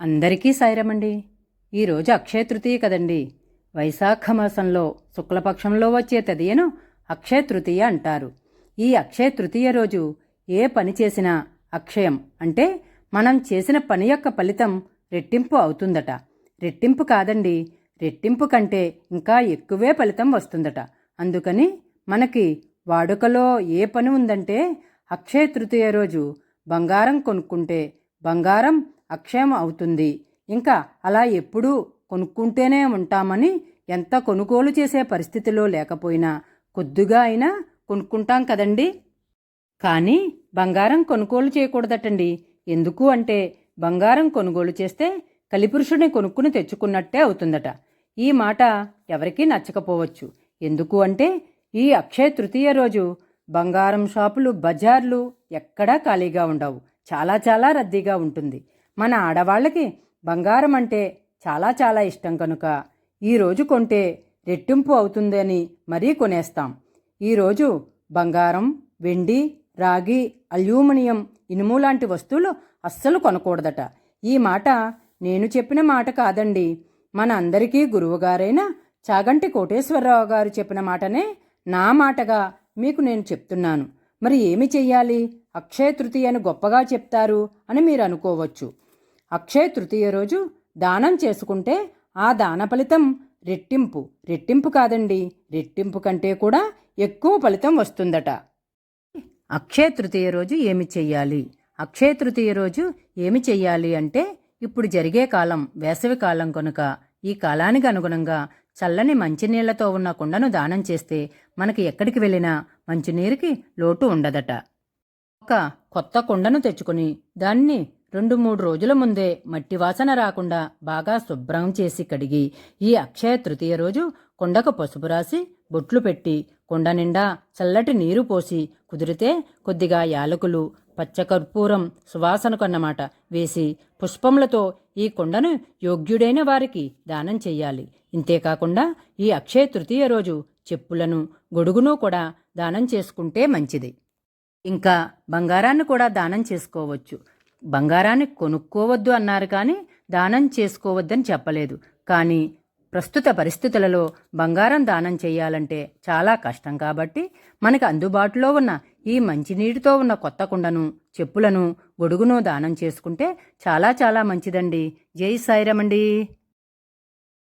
అందరికీ సాయిరమండి. ఈరోజు అక్షయ తృతీయ కదండి. వైశాఖ మాసంలో శుక్లపక్షంలో వచ్చే తదియను అక్షయ తృతీయ అంటారు. ఈ అక్షయ తృతీయ రోజు ఏ పని చేసినా అక్షయం అంటే మనం చేసిన పని యొక్క ఫలితం రెట్టింపు అవుతుందట. రెట్టింపు కాదండి. రెట్టింపు కంటే ఇంకా ఎక్కువే ఫలితం వస్తుందట. అందుకని మనకి వాడుకలో ఏ పని ఉందంటే అక్షయ తృతీయ రోజు బంగారం కొనుక్కుంటే బంగారం అక్షయం అవుతుంది. ఇంకా అలా ఎప్పుడూ కొనుక్కుంటేనే ఉంటామని ఎంత కొనుగోలు చేసే పరిస్థితిలో లేకపోయినా కొద్దిగా అయినా కొనుక్కుంటాం కదండి. కానీ బంగారం కొనుగోలు చేయకూడదటండి. ఎందుకు అంటే బంగారం కొనుగోలు చేస్తే కలిపురుషుడిని కొనుక్కుని తెచ్చుకున్నట్టే అవుతుందట. ఈ మాట ఎవరికీ నచ్చకపోవచ్చు. ఎందుకు అంటే ఈ అక్షయ తృతీయ రోజు బంగారం షాపులు బజార్లు ఎక్కడా ఖాళీగా ఉండవు. చాలా చాలా రద్దీగా ఉంటుంది. మన ఆడవాళ్ళకి బంగారం అంటే చాలా చాలా ఇష్టం కనుక. ఈరోజు కొంటే రెట్టింపు అవుతుందని మరీ కొనేస్తాం. ఈరోజు బంగారం వెండి రాగి అల్యూమినియం ఇనుము లాంటి వస్తువులు అస్సలు కొనకూడదట. ఈ మాట నేను చెప్పిన మాట కాదండి. మన అందరికీ గురువుగారైన చాగంటి కోటేశ్వరరావు గారు చెప్పిన మాటనే నా మాటగా మీకు నేను చెప్తున్నాను. మరి ఏమి చెయ్యాలి? అక్షయ తృతీయను గొప్పగా చెప్తారు అని మీరు అనుకోవచ్చు. అక్షయ తృతీయ రోజు దానం చేసుకుంటే ఆ దాన ఫలితం రెట్టింపు. రెట్టింపు కాదండి రెట్టింపు కంటే కూడా ఎక్కువ ఫలితం వస్తుందట. అక్షయ తృతీయ రోజు ఏమి చెయ్యాలి? అక్షయ తృతీయ రోజు ఏమి చెయ్యాలి అంటే ఇప్పుడు జరిగే కాలం వేసవి కాలం కనుక ఈ కాలానికి అనుగుణంగా చల్లని మంచినీళ్ళతో ఉన్న కుండను దానం చేస్తే మనకి ఎక్కడికి వెళ్ళినా మంచినీరుకి లోటు ఉండదట. ఒక కొత్త కుండను తెచ్చుకుని దాన్ని రెండు మూడు రోజుల ముందే మట్టి వాసన రాకుండా బాగా శుభ్రం చేసి కడిగి ఈ అక్షయ తృతీయ రోజు కుండకు పసుపు రాసి బొట్లు పెట్టి కుండ నిండా చల్లటి నీరు పోసి కుదిరితే కొద్దిగా యాలకులు పచ్చకర్పూరం సువాసనకన్నమాట వేసి పుష్పములతో ఈ కుండను యోగ్యుడైన వారికి దానం చెయ్యాలి. ఇంతేకాకుండా ఈ అక్షయ తృతీయ రోజు చెప్పులను గొడుగును కూడా దానం చేసుకుంటే మంచిది. ఇంకా బంగారాన్ని కూడా దానం చేసుకోవచ్చు. బంగారాన్ని కొనుక్కోవద్దు అన్నారు కానీ దానం చేసుకోవద్దని చెప్పలేదు. కానీ ప్రస్తుత పరిస్థితులలో బంగారం దానం చేయాలంటే చాలా కష్టం కాబట్టి మనకు అందుబాటులో ఉన్న ఈ మంచినీటితో ఉన్న కొత్త కుండను చెప్పులను గొడుగును దానం చేసుకుంటే చాలా చాలా మంచిదండి. జై సాయిరమండి.